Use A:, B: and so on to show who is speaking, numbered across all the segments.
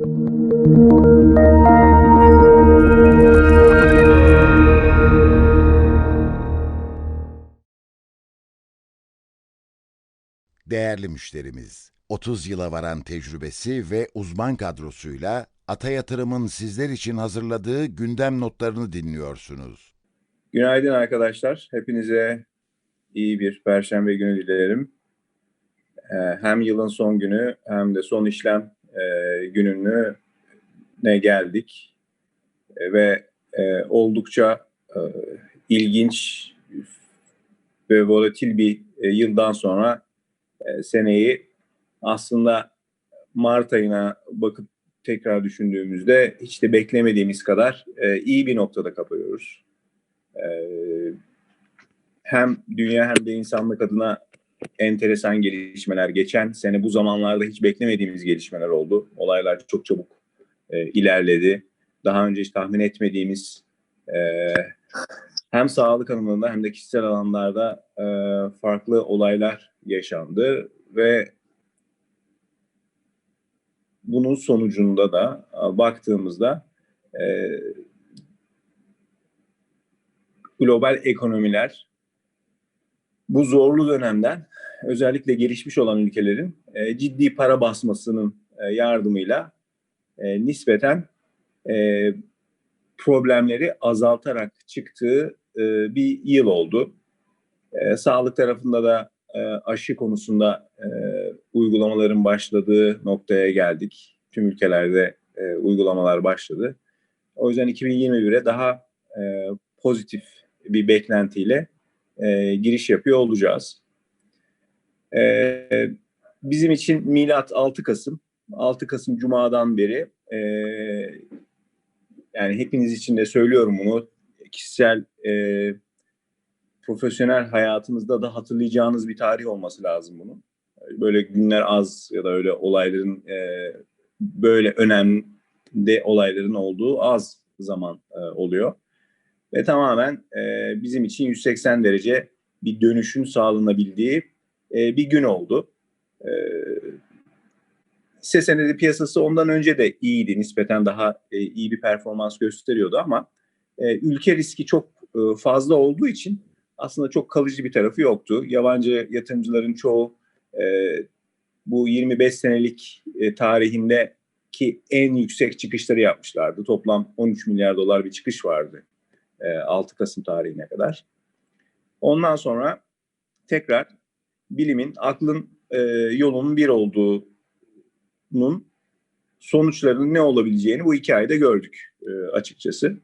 A: Değerli müşterimiz, 30 yıla varan tecrübesi ve uzman kadrosuyla Ata Yatırım'ın sizler için hazırladığı gündem notlarını dinliyorsunuz.
B: Günaydın arkadaşlar. Hepinize iyi bir perşembe günü dilerim. Ee, hem yılın son günü hem de son işlem e, gününe ne geldik. E, ve e, oldukça e, ilginç ve volatil bir e, yıldan sonra e, seneyi aslında Mart ayına bakıp tekrar düşündüğümüzde hiç de beklemediğimiz kadar e, iyi bir noktada kapıyoruz. E, hem dünya hem de insanlık adına enteresan gelişmeler. Geçen sene bu zamanlarda hiç beklemediğimiz gelişmeler oldu. Olaylar çok çabuk e, ilerledi. Daha önce hiç tahmin etmediğimiz e, hem sağlık alanında hem de kişisel alanlarda e, farklı olaylar yaşandı ve bunun sonucunda da e, baktığımızda e, global ekonomiler bu zorlu dönemden özellikle gelişmiş olan ülkelerin e, ciddi para basmasının e, yardımıyla e, nispeten e, problemleri azaltarak çıktığı e, bir yıl oldu. E, sağlık tarafında da e, aşı konusunda e, uygulamaların başladığı noktaya geldik. Tüm ülkelerde e, uygulamalar başladı. O yüzden 2021'e daha e, pozitif bir beklentiyle e, giriş yapıyor olacağız. E, bizim için milat 6 Kasım. 6 Kasım Cuma'dan beri e, yani hepiniz için de söylüyorum bunu kişisel e, profesyonel hayatınızda da hatırlayacağınız bir tarih olması lazım bunun. Böyle günler az ya da öyle olayların e, böyle önemli olayların olduğu az zaman e, oluyor. Ve tamamen e, bizim için 180 derece bir dönüşün sağlanabildiği e, bir gün oldu. E, hisse senedi piyasası ondan önce de iyiydi. Nispeten daha e, iyi bir performans gösteriyordu ama e, ülke riski çok e, fazla olduğu için aslında çok kalıcı bir tarafı yoktu. Yabancı yatırımcıların çoğu e, bu 25 senelik e, tarihinde ki en yüksek çıkışları yapmışlardı. Toplam 13 milyar dolar bir çıkış vardı 6 Kasım tarihine kadar. Ondan sonra tekrar bilimin, aklın e, yolunun bir olduğunun sonuçlarının ne olabileceğini bu iki ayda gördük e, açıkçası.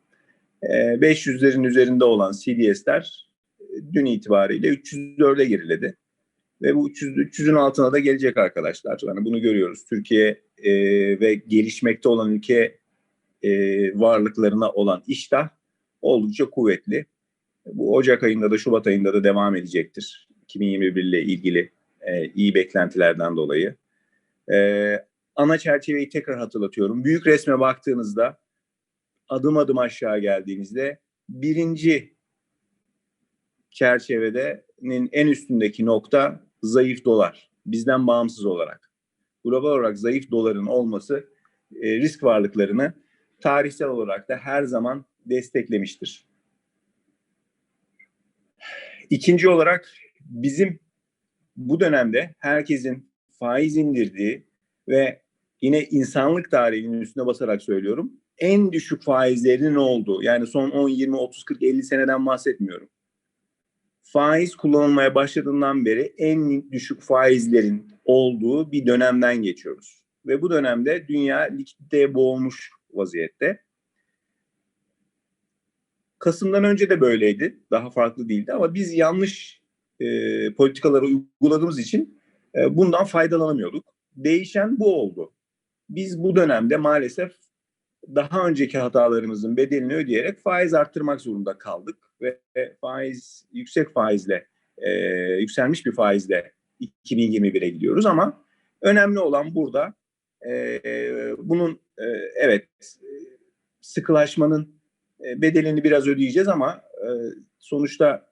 B: E, 500'lerin üzerinde olan CDS'ler dün itibariyle 304'e geriledi. Ve bu 300, 300'ün altına da gelecek arkadaşlar. Yani bunu görüyoruz. Türkiye e, ve gelişmekte olan ülke e, varlıklarına olan iştah oldukça kuvvetli. Bu Ocak ayında da Şubat ayında da devam edecektir. 2021 ile ilgili e, iyi beklentilerden dolayı. E, ana çerçeveyi tekrar hatırlatıyorum. Büyük resme baktığınızda adım adım aşağı geldiğinizde birinci çerçevedenin en üstündeki nokta zayıf dolar. Bizden bağımsız olarak. Global olarak zayıf doların olması e, risk varlıklarını tarihsel olarak da her zaman desteklemiştir. İkinci olarak bizim bu dönemde herkesin faiz indirdiği ve yine insanlık tarihinin üstüne basarak söylüyorum en düşük faizlerinin olduğu yani son 10, 20, 30, 40, 50 seneden bahsetmiyorum. Faiz kullanılmaya başladığından beri en düşük faizlerin olduğu bir dönemden geçiyoruz. Ve bu dönemde dünya likiditeye boğulmuş vaziyette. Kasım'dan önce de böyleydi. Daha farklı değildi ama biz yanlış e, politikaları uyguladığımız için e, bundan faydalanamıyorduk. Değişen bu oldu. Biz bu dönemde maalesef daha önceki hatalarımızın bedelini ödeyerek faiz arttırmak zorunda kaldık ve faiz yüksek faizle e, yükselmiş bir faizle 2021'e gidiyoruz ama önemli olan burada e, bunun e, evet sıkılaşmanın e, bedelini biraz ödeyeceğiz ama e, sonuçta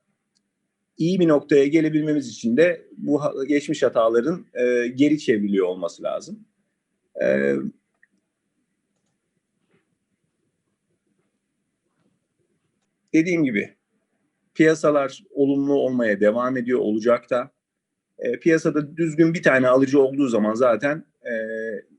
B: iyi bir noktaya gelebilmemiz için de bu geçmiş hataların e, geri çevriliyor olması lazım. Dediğim gibi piyasalar olumlu olmaya devam ediyor, olacak da. Piyasada düzgün bir tane alıcı olduğu zaman zaten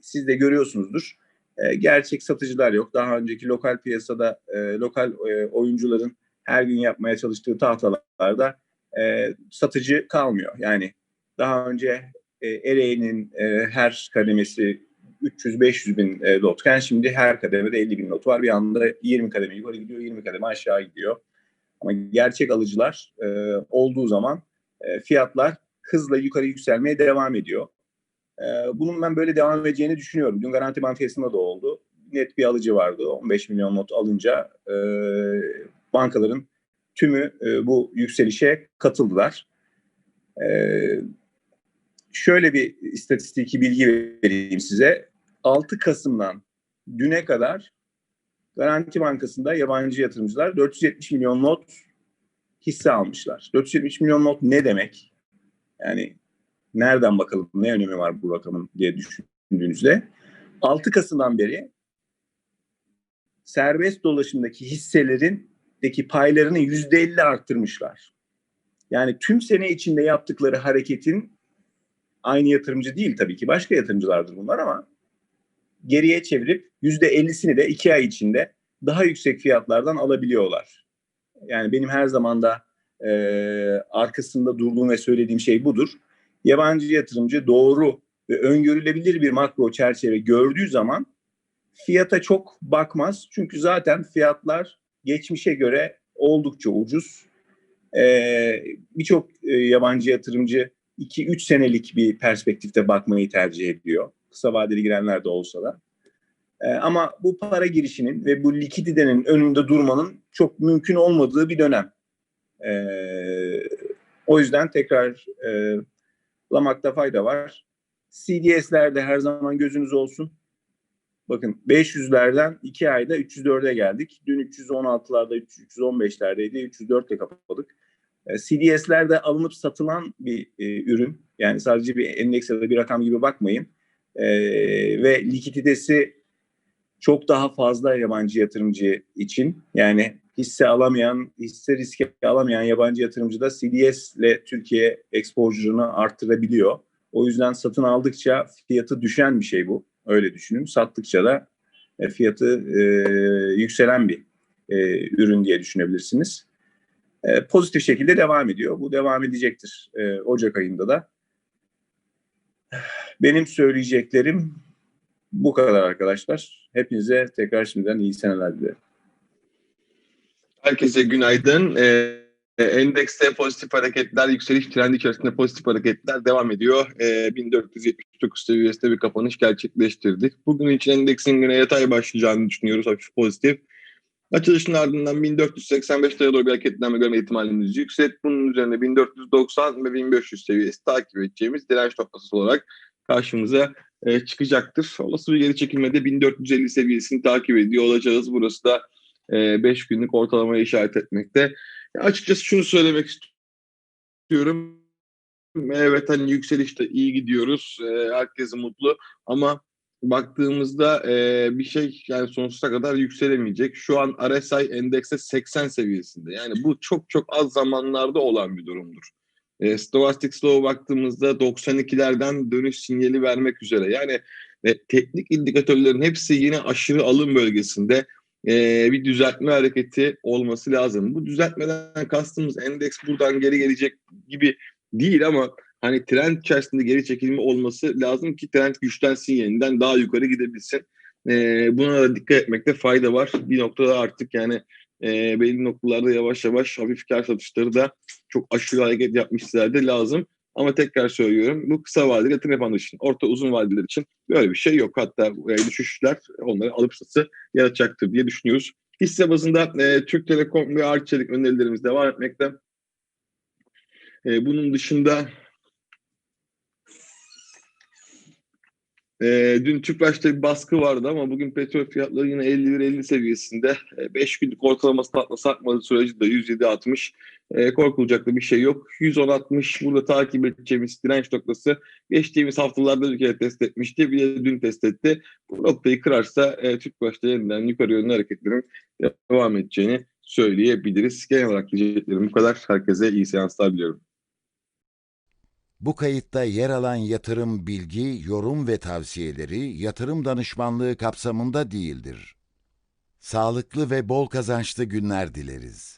B: siz de görüyorsunuzdur e, gerçek satıcılar yok. Daha önceki lokal piyasada e, lokal e, oyuncuların her gün yapmaya çalıştığı tahtalarda e, satıcı kalmıyor. Yani daha önce e, Ereğli'nin e, her kademesi 300-500 bin e, lotken şimdi her kademede 50 bin lot var. Bir anda 20 kademe yukarı gidiyor, 20 kademe aşağı gidiyor. Ama gerçek alıcılar e, olduğu zaman e, fiyatlar hızla yukarı yükselmeye devam ediyor. E, bunun ben böyle devam edeceğini düşünüyorum. Dün Garanti Bankası'nda da oldu. Net bir alıcı vardı. 15 milyon not alınca e, bankaların tümü e, bu yükselişe katıldılar. E, şöyle bir istatistiki bilgi vereyim size. 6 Kasım'dan düne kadar Garanti Bankası'nda yabancı yatırımcılar 470 milyon not hisse almışlar. 470 milyon not ne demek? Yani nereden bakalım ne önemi var bu rakamın diye düşündüğünüzde 6 Kasım'dan beri serbest dolaşımdaki hisselerindeki paylarını %50 arttırmışlar. Yani tüm sene içinde yaptıkları hareketin aynı yatırımcı değil tabii ki başka yatırımcılardır bunlar ama geriye çevirip %50'sini de iki ay içinde daha yüksek fiyatlardan alabiliyorlar. Yani benim her zaman da e, arkasında durduğum ve söylediğim şey budur. Yabancı yatırımcı doğru ve öngörülebilir bir makro çerçeve gördüğü zaman fiyata çok bakmaz. Çünkü zaten fiyatlar geçmişe göre oldukça ucuz. Ee, Birçok e, yabancı yatırımcı 2-3 senelik bir perspektifte bakmayı tercih ediyor. Kısa vadeli girenler de olsa da. Ee, ama bu para girişinin ve bu likiditenin önünde durmanın çok mümkün olmadığı bir dönem. Ee, o yüzden tekrar e, lamakta fayda var. CDS'lerde her zaman gözünüz olsun. Bakın 500'lerden 2 ayda 304'e geldik. Dün 316'larda 315'lerdeydi. 304 ile kapadık. E, CDS'lerde alınıp satılan bir e, ürün. Yani sadece bir endeks ya da bir rakam gibi bakmayın. E, ve likiditesi çok daha fazla yabancı yatırımcı için. Yani hisse alamayan, hisse riski alamayan yabancı yatırımcı da CDS ile Türkiye exposure'ını arttırabiliyor. O yüzden satın aldıkça fiyatı düşen bir şey bu. Öyle düşünün. Sattıkça da e, fiyatı e, yükselen bir e, ürün diye düşünebilirsiniz. E, pozitif şekilde devam ediyor. Bu devam edecektir e, Ocak ayında da. Benim söyleyeceklerim bu kadar arkadaşlar. Hepinize tekrar şimdiden iyi seneler dilerim.
C: Herkese günaydın. Ee, endekste pozitif hareketler, yükseliş trendi içerisinde pozitif hareketler devam ediyor. Ee, 1479 seviyesinde bir kapanış gerçekleştirdik. Bugün için endeksin güne yatay başlayacağını düşünüyoruz. Hafif pozitif. Açılışın ardından 1485 liraya doğru bir hareketlenme görme ihtimalimiz yüksek. Bunun üzerine 1490 ve 1500 seviyesi takip edeceğimiz direnç noktası olarak karşımıza e, çıkacaktır. Olası bir geri çekilmede 1450 seviyesini takip ediyor olacağız. Burası da 5 e, günlük ortalamaya işaret etmekte. Ya açıkçası şunu söylemek istiyorum. Evet hani yükselişte iyi gidiyoruz. E, herkes mutlu ama baktığımızda e, bir şey yani sonsuza kadar yükselemeyecek. Şu an RSI endekse 80 seviyesinde. Yani bu çok çok az zamanlarda olan bir durumdur. Stochastic Slow'a baktığımızda 92'lerden dönüş sinyali vermek üzere. Yani teknik indikatörlerin hepsi yine aşırı alım bölgesinde e, bir düzeltme hareketi olması lazım. Bu düzeltmeden kastımız endeks buradan geri gelecek gibi değil ama hani trend içerisinde geri çekilme olması lazım ki trend güçlensin yeniden daha yukarı gidebilsin. E, buna da dikkat etmekte fayda var. Bir noktada artık yani e, belli noktalarda yavaş yavaş hafif kar satışları da çok aşırı hareket yapmışlardı lazım. Ama tekrar söylüyorum bu kısa vadeli yatırım yapanlar için, orta uzun vadeler için böyle bir şey yok. Hatta e, düşüşler onları alıp satı yaratacaktır diye düşünüyoruz. Hisse bazında e, Türk Telekom ve Arçelik önerilerimiz devam etmekte. E, bunun dışında E, dün Tüpraş'ta bir baskı vardı ama bugün petrol fiyatları yine 51-50 seviyesinde. 5 e, günlük ortalaması tatlı sarkmadığı sürece de 107-60. E, korkulacak da bir şey yok. 110.60 burada takip edeceğimiz direnç noktası geçtiğimiz haftalarda bir kere test etmişti. Bir de dün test etti. Bu noktayı kırarsa e, Türk başta yeniden yukarı yönlü hareketlerin devam edeceğini söyleyebiliriz. Genel olarak diyeceklerim bu kadar. Herkese iyi seanslar diliyorum.
A: Bu kayıtta yer alan yatırım bilgi, yorum ve tavsiyeleri yatırım danışmanlığı kapsamında değildir. Sağlıklı ve bol kazançlı günler dileriz.